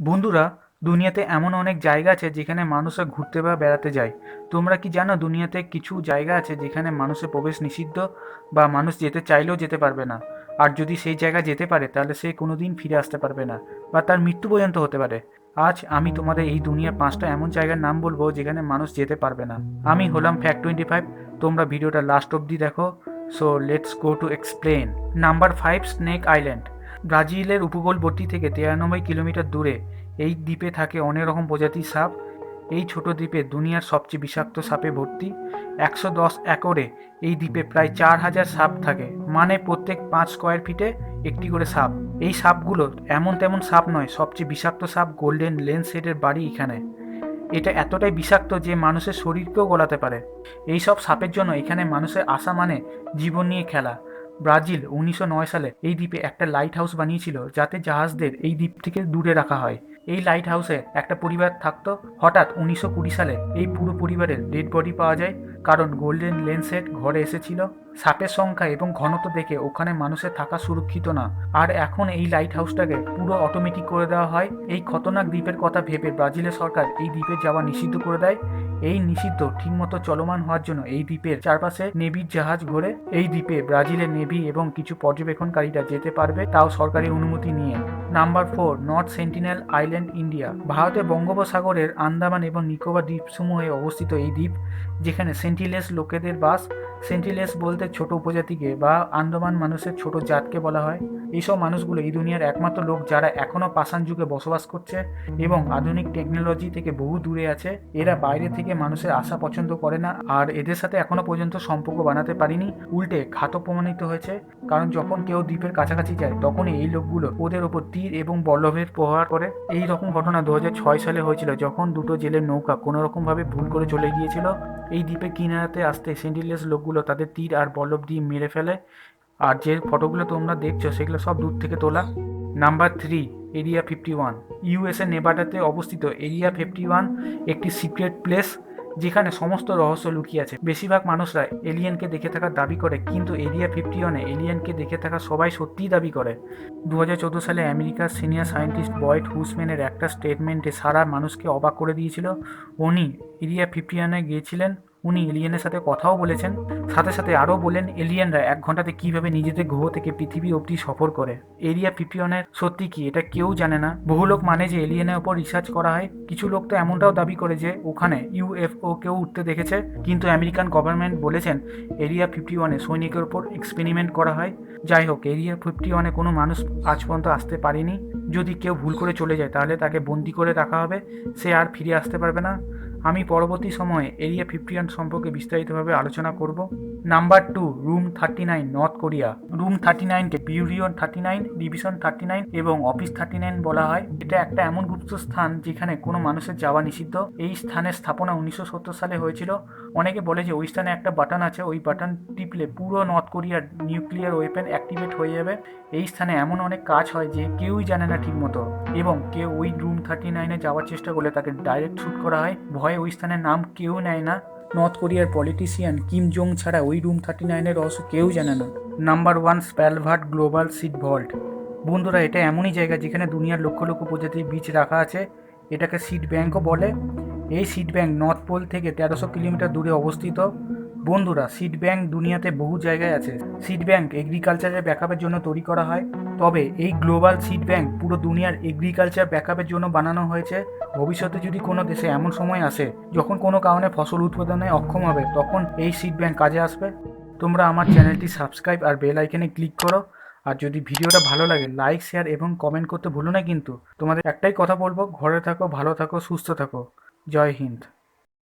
বন্ধুরা, দুনিয়াতে এমন অনেক জায়গা আছে যেখানে মানুষে ঘুরতে বা বেড়াতে যায়। তোমরা কি জানো দুনিয়াতে কিছু জায়গা আছে যেখানে মানুষের প্রবেশ নিষিদ্ধ বা মানুষ যেতে চাইলেও যেতে পারবে না? আর যদি সেই জায়গা যেতে পারে, তাহলে সে কোনোদিন ফিরে আসতে পারবে না বা তার মৃত্যু পর্যন্ত হতে পারে। আজ আমি তোমাদের এই দুনিয়ার পাঁচটা এমন জায়গার নাম বলব যেখানে মানুষ যেতে পারবে না। আমি হলাম ফ্যাক্ট টোয়েন্টি ফাইভ তোমরা ভিডিওটা লাস্ট অবধি দেখো। So let's go to explain number five snake island ব্রাজিলের উপকূলবর্তী থেকে তিরানব্বই কিলোমিটার দূরে এই দ্বীপে থাকে অনেক রকম প্রজাতির সাপ। এই ছোট দ্বীপে দুনিয়ার সবচেয়ে বিষাক্ত সাপে ভর্তি। একশো দশ একরে এই দ্বীপে প্রায় চার হাজার সাপ থাকে মানে প্রত্যেক পাঁচ স্কোয়ার ফিটে একটি করে সাপ। এই সাপগুলো এমন তেমন সাপ নয়, সবচেয়ে বিষাক্ত সাপ গোল্ডেন লেন্স হেডের বাড়ি এখানে। এটা এতটাই বিষাক্ত যে মানুষের শরীরকেও গলাতে পারে। এই সব সাপের জন্য এখানে মানুষের আশা মানে জীবন নিয়ে খেলা। ব্রাজিল উনিশশো নয় সালে এই দ্বীপে একটা লাইট হাউস বানিয়েছিল যাতে জাহাজদের এই দ্বীপ থেকে দূরে রাখা হয়। এই লাইট হাউসে একটা পরিবার থাকতো। হঠাৎ উনিশশো কুড়ি সালে এই পুরো পরিবারের ডেড বডি পাওয়া যায়। কারণ গোল্ডেন লেন্সেট ঘরে এসেছিল। সাপের সংখ্যা এবং ঘনত্ব দেখে ওখানে মানুষের থাকা সুরক্ষিত না। আর এখন এই লাইট হাউসটাকে পুরো অটোমেটিক করে দেওয়া হয়। এই খতরনাক দ্বীপের কথা ভেবে ব্রাজিলের সরকার এই দ্বীপে যাওয়া নিষিদ্ধ করে দেয়। এই নিষিদ্ধ ঠিকমতো চলমান হওয়ার জন্য এই দ্বীপের চারপাশে নেভির জাহাজ ঘোরে। এই দ্বীপে ব্রাজিলের নেভি এবং কিছু পর্যবেক্ষণকারীরা যেতে পারবে তাও সরকারি অনুমতি নিয়ে। Number four, North Sentinel Island India. ভারতের বঙ্গোপসাগরের আন্দামান এবং নিকোবর দ্বীপসমূহে অবস্থিত এই দ্বীপ, যেখানে সেন্টিলেস লোকেদের বাস সেন্টিলেস বলতে ছোট উপজাতিকে বা আন্দামান মানুষের ছোট জাতকে বলা হয়। এইসব মানুষগুলো এই দুনিয়ার একমাত্র লোক যারা এখনও পাষাণ যুগে বসবাস করছে এবং আধুনিক টেকনোলজি থেকে বহু দূরে আছে। এরা বাইরে থেকে মানুষের আশা পছন্দ করে না আর এদের সাথে এখনও পর্যন্ত সম্পর্ক বানাতে পারিনি। উল্টে ঘাতক প্রমাণিত হয়েছে। কারণ যখন কেউ দ্বীপের কাছাকাছি যায়, তখনই এই লোকগুলো ওদের ওপর তীর এবং বল্লভের প্রহার করে। এই রকম ঘটনা দু হাজার ছয় সালে হয়েছিল যখন দুটো জেলের নৌকা কোনো রকমভাবে ভুল করে চলে গিয়েছিল। এই দ্বীপের কিনারাতে আসতে সেন্টিলেস লোকগুলো তাদের তীর আর বল্লভ দিয়ে মেরে ফেলে। আর যে ফটোগুলো তোমরা দেখছ, সেগুলো সব দূর থেকে তোলা। Number three area fifty one USA নেভাডাতে অবস্থিত এরিয়া ফিফটি ওয়ান একটি সিক্রেট প্লেস যেখানে সমস্ত রহস্য লুকিয়ে আছে। বেশিরভাগ মানুষরা এলিয়েনকে দেখে থাকার দাবি করে, কিন্তু এরিয়া ফিফটি ওয়ানে এলিয়েনকে দেখে থাকা সবাই সত্যিই দাবি করে। দু হাজার চোদ্দ সালে আমেরিকার সিনিয়র সায়েন্টিস্ট বয়েড হুসম্যানের একটা স্টেটমেন্টে সারা মানুষকে অবাক করে দিয়েছিল। উনি এরিয়া ফিফটি ওয়ানে গিয়েছিলেন। উনি এলিয়েনের সাথে কথাও বলেছেন, সাথে সাথে আরও বলেন এলিয়েনরা এক ঘন্টাতে কীভাবে নিজেদের গ্রহ থেকে পৃথিবী অবধি সফর করে। এরিয়া ফিফটি ওয়ানের সত্যি কি এটা কেউ জানে না। বহু লোক মানে যে এলিয়েনের ওপর রিসার্চ করা হয়। কিছু লোক তো এমনটাও দাবি করে যে ওখানে ইউএফও কেউ উঠতে দেখেছে। কিন্তু আমেরিকান গভর্নমেন্ট বলেছেন এরিয়া ফিফটি ওয়ানে সৈনিকের ওপর এক্সপেরিমেন্ট করা হয়। যাই হোক, এরিয়া ফিফটি ওয়ানে কোনো মানুষ আজ পর্যন্ত আসতে পারেনি। যদি কেউ ভুল করে চলে যায়, তাহলে তাকে বন্দি করে রাখা হবে। সে আর ফিরে আসতে পারবে না। আমি পরবর্তী সময়ে এরিয়া ফিফটি ওয়ান সম্পর্কে বিস্তারিতভাবে আলোচনা করব। Number two, room thirty nine, North Korea. Room thirty নাইনকে পিউরিয়ন thirty nine, division thirty nine এবং অফিস থার্টি নাইন বলা হয়। এটা একটা এমন গুপ্ত স্থান যেখানে কোনো মানুষের যাওয়া নিষিদ্ধ। এই স্থানের স্থাপনা উনিশশো সত্তর সালে হয়েছিল। অনেকে বলে যে ওই স্থানে একটা বাটন আছে, ওই বাটন টিপলে পুরো নর্থ কোরিয়ার নিউক্লিয়ার ওয়েপেন অ্যাক্টিভেট হয়ে যাবে। এই স্থানে এমন অনেক কাজ হয় যে কেউই জানে না ঠিকমতো এবং কেউ ওই রুম থার্টি নাইনে যাওয়ার চেষ্টা করলে তাকে ডাইরেক্ট শ্যুট করা হয়। ভয়ে ওই স্থানের নাম কেউ নেয় না। নর্থ কোরিয়ার পলিটিশিয়ান কিম জং ছাড়া ওই রুম থার্টি নাইনের রহস্য কেউ জানে না। Number one Svalbard global seed vault. বন্ধুরা, এটা এমনই জায়গা যেখানে দুনিয়ার লক্ষ লক্ষ প্রজাতির বীজ রাখা আছে। এটাকে সিড ব্যাংকও বলে। এই সিড ব্যাংক নর্থ পোল থেকে তেরোশো কিলোমিটার দূরে অবস্থিত। বন্ধুরা সিড ব্যাংক দুনিয়াতে বহু জায়গায় আছে। সিড ব্যাংক এগ্রিকালচারের ব্যাকআপের জন্য তৈরি করা হয়। তবে এই গ্লোবাল সিড ব্যাংক পুরো দুনিয়ার এগ্রিকালচার ব্যাকআপের জন্য বানানো হয়েছে। ভবিষ্যতে যদি কোনো দেশে এমন সময় আসে, যখন কোনো কারণে ফসল উৎপাদনে অক্ষম হবে, তখন এই সিড ব্যাংক কাজে আসবে। তোমরা আমার চ্যানেলটি সাবস্ক্রাইব আর বেল আইকনে ক্লিক করো। আর যদি ভিডিওটা ভালো লাগে, লাইক, শেয়ার এবং কমেন্ট করতে ভুলো না কিন্তু। তোমাদের একটাই কথা বলব, ঘরে থাকো, ভালো থাকো, সুস্থ থাকো। জয় হিন্দ।